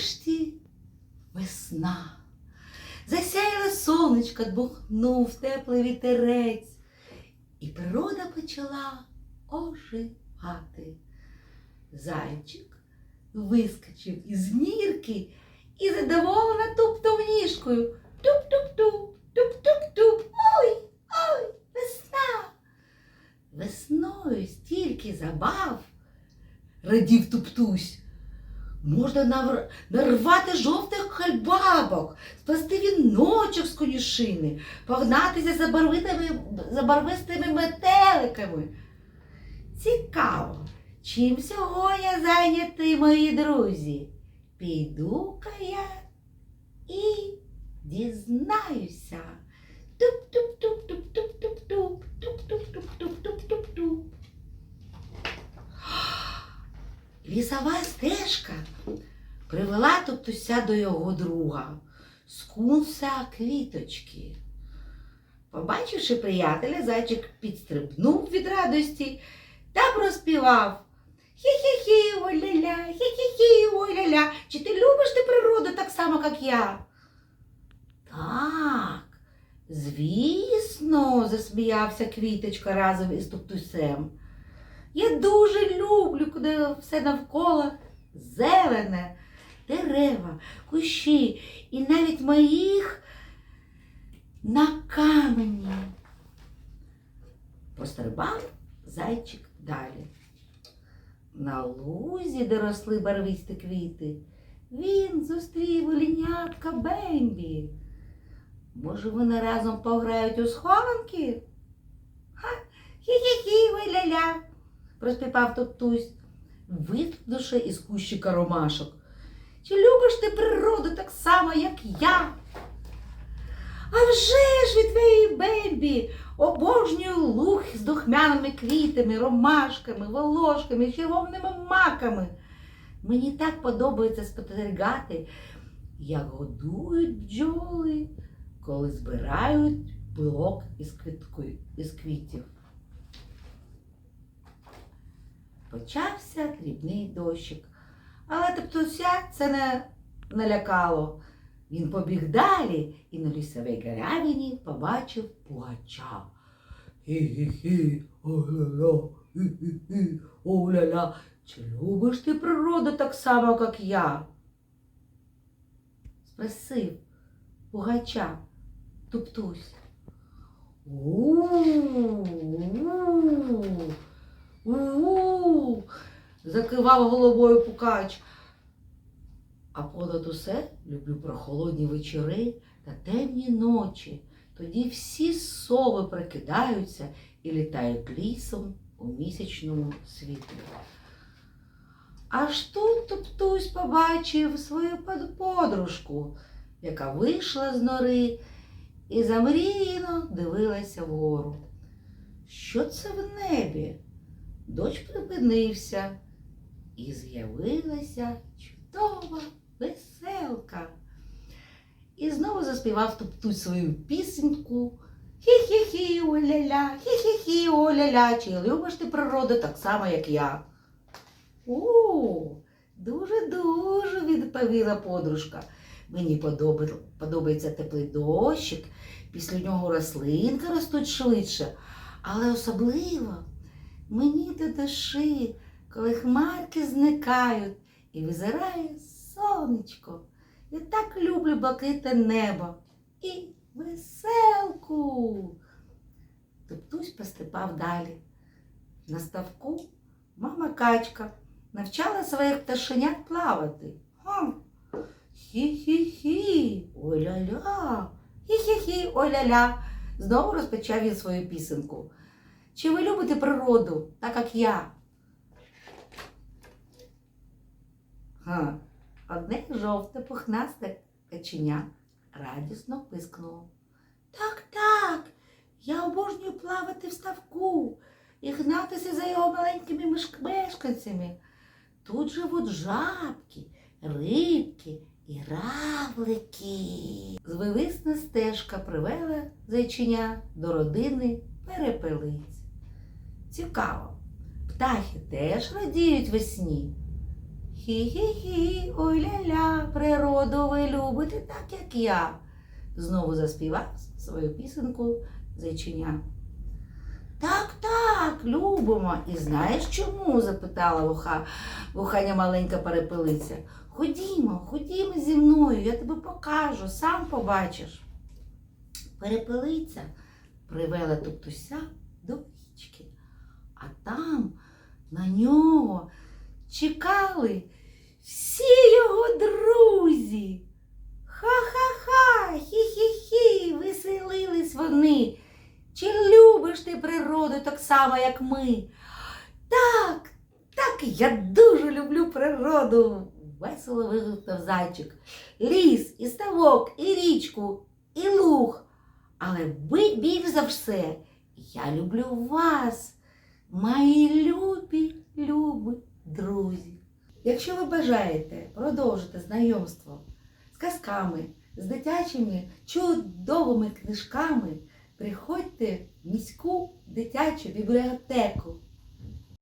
Нарешті весна. Засяяло сонечко, дмухнув теплий вітерець, і природа почала оживати. Зайчик вискочив із нірки і задоволено тупнув ніжкою. Туп-туп-туп, туп-туп-туп. Ой, ой, весна. Весною стільки забав, радів туптусь. Можна нарвати жовтих хальбабок, сплести віночок з конюшини, погнатися за, барвитими, за барвистими метеликами. Цікаво, чим сьогодні зайняті мої друзі? Піду-ка я і дізнаюся. Туп-туп-туп-туп-туп-туп-туп, Лісова стежка привела Топтуся до його друга, скунса квіточки. Побачивши приятеля, зайчик підстрибнув від радості та проспівав. Хі-хі-хі, ой-ля-ля, хі-хі-хі, ой-ля-ля. Чи ти любиш ти природу так само, як я? Так, звісно, засміявся квіточка разом із Топтусем. Я дуже люблю, коли все навколо зелене, дерева, кущі і навіть моїх на камені. Пострибав зайчик далі. На лузі, де росли барвисті квіти, він зустрів оленятка Бембі. Може, вони разом пограють у схованки? Ха, хі-хі-хі, ой-ля-ля проспівав Топтусь, витрдуше із кущика ромашок. Чи любиш ти природу так само, як я? А вже ж від твоєї Бембі обожнюю луг з духмяними квітами, ромашками, волошками, червоними маками. Мені так подобається спостерігати, як годують бджоли, коли збирають пилок із квітів. Почався дрібний дощик. Але Топтуся це не налякало. Він побіг далі і на лісовій галявині побачив пугача. Хі-хі-хі, о-ля-ля, хі-хі-хі, о-ля-ля. Чи любиш ти природу так само, як я? Спросив пугача Туптусь. У-у-у. Закивав головою пукач. А понад усе люблю прохолодні вечори та темні ночі. Тоді всі сови прикидаються і літають лісом у місячному світлі. Аж тут Топтусь побачив свою подружку, яка вийшла з нори і замріяно дивилася вгору. Що це в небі? Дощ припинився, і з'явилася чудова веселка. І знову заспівав Туптусь свою пісеньку. Хі-хі-хі, о-ля-ля, хі-хі-хі, о-ля-ля, чи любиш ти природу так само, як я? О, дуже-дуже, відповіла подружка. Мені подобається теплий дощик, після нього рослинки ростуть швидше, але особливо Мені до душі, коли хмарки зникають і визирає сонечко. Я так люблю блакитне небо і веселку. Топтусь поступав далі. На ставку мама качка навчала своїх пташенят плавати. Хі-хі-хі, ой-ля-ля, хі-хі-хі, ой-ля-ля. Знову розпочав він свою пісенку. Чи ви любите природу, так як я? Га. Одне жовте пухнасте каченя радісно пискнуло. Так, так, я обожнюю плавати в ставку і гнатися за його маленькими мешканцями. Тут живуть жабки, рибки і равлики. Звивисна стежка привела зайчиня до родини перепелиць. Цікаво, птахи теж радіють весні. Хі-хі-хі, ой-ля-ля, природу ви любите так, як я. Знову заспівав свою пісенку зайчиня. Так, так, любимо. І знаєш чому? запитала вуха, вуханя маленька перепелиця. Ходімо, ходімо зі мною, я тобі покажу, сам побачиш. Перепелиця привела туптуся до річки, а там на нього чекали всі його друзі. Ха-ха-ха, хі-хі-хі, веселились вони. Чи любиш ти природу так само, як ми? Так, так, я дуже люблю природу. Весело вигукнув зайчик. Ліс, і ставок, і річку, і луг. Але ви більш за все, я люблю вас, мої любі, любі друзі. Якщо ви бажаєте продовжити знайомство з казками, з дитячими чудовими книжками, приходьте в міську дитячу бібліотеку.